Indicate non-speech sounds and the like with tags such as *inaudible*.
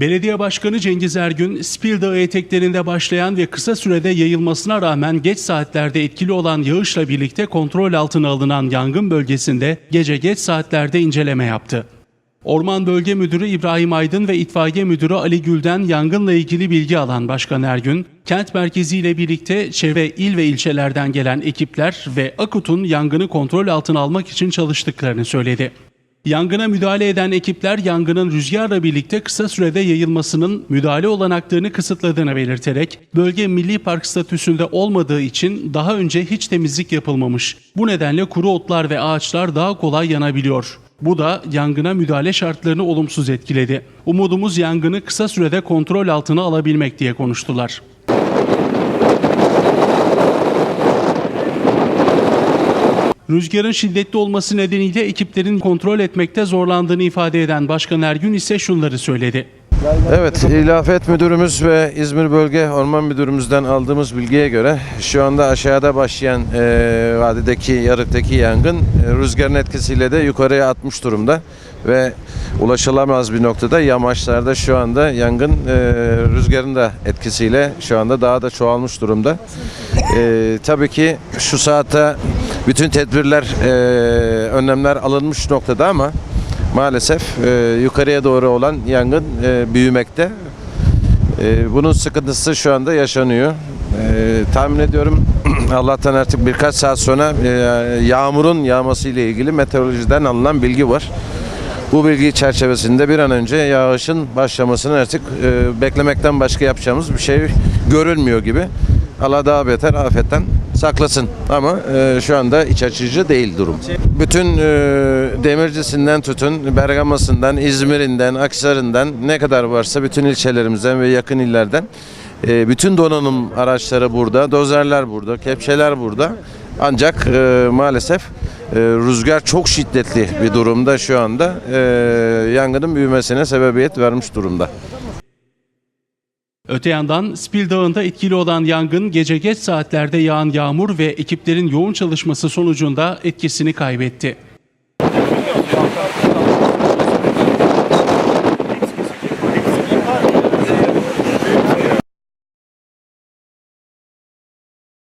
Belediye Başkanı Cengiz Ergün, Spil Dağı eteklerinde başlayan ve kısa sürede yayılmasına rağmen geç saatlerde etkili olan yağışla birlikte kontrol altına alınan yangın bölgesinde gece geç saatlerde inceleme yaptı. Orman Bölge Müdürü İbrahim Aydın ve İtfaiye Müdürü Ali Gül'den yangınla ilgili bilgi alan Başkan Ergün, kent merkeziyle birlikte çevre il ve ilçelerden gelen ekipler ve AKUT'un yangını kontrol altına almak için çalıştıklarını söyledi. Yangına müdahale eden ekipler yangının rüzgarla birlikte kısa sürede yayılmasının müdahale olanaklarını kısıtladığını belirterek bölge milli park statüsünde olmadığı için daha önce hiç temizlik yapılmamış. Bu nedenle kuru otlar ve ağaçlar daha kolay yanabiliyor. Bu da yangına müdahale şartlarını olumsuz etkiledi. Umudumuz yangını kısa sürede kontrol altına alabilmek diye konuştular. Rüzgarın şiddetli olması nedeniyle ekiplerin kontrol etmekte zorlandığını ifade eden Başkan Ergün ise şunları söyledi. Evet, İlafet Müdürümüz ve İzmir Bölge Orman Müdürümüzden aldığımız bilgiye göre şu anda aşağıda başlayan e, vadideki, yarıktaki yangın e, rüzgarın etkisiyle de yukarıya atmış durumda ve ulaşılamaz bir noktada yamaçlarda şu anda yangın e, rüzgarın da etkisiyle şu anda daha da çoğalmış durumda. E, tabii ki şu saatte bütün tedbirler, e, önlemler alınmış noktada ama maalesef e, yukarıya doğru olan yangın e, büyümekte. E, bunun sıkıntısı şu anda yaşanıyor. E, tahmin ediyorum *clears throat* Allah'tan artık birkaç saat sonra e, yağmurun yağması ile ilgili meteorolojiden alınan bilgi var. Bu bilgi çerçevesinde bir an önce yağışın başlamasını artık e, beklemekten başka yapacağımız bir şey görülmüyor gibi. Allah daha beter afetten saklasın. Ama e, şu anda iç açıcı değil durum. Bütün e, demircisinden tutun, Bergama'sından, İzmir'inden, Aksar'ından ne kadar varsa bütün ilçelerimizden ve yakın illerden e, bütün donanım araçları burada, dozerler burada, kepçeler burada. Ancak e, maalesef e, rüzgar çok şiddetli bir durumda şu anda. E, yangının büyümesine sebebiyet vermiş durumda. Öte yandan Spil Dağı'nda etkili olan yangın gece geç saatlerde yağan yağmur ve ekiplerin yoğun çalışması sonucunda etkisini kaybetti.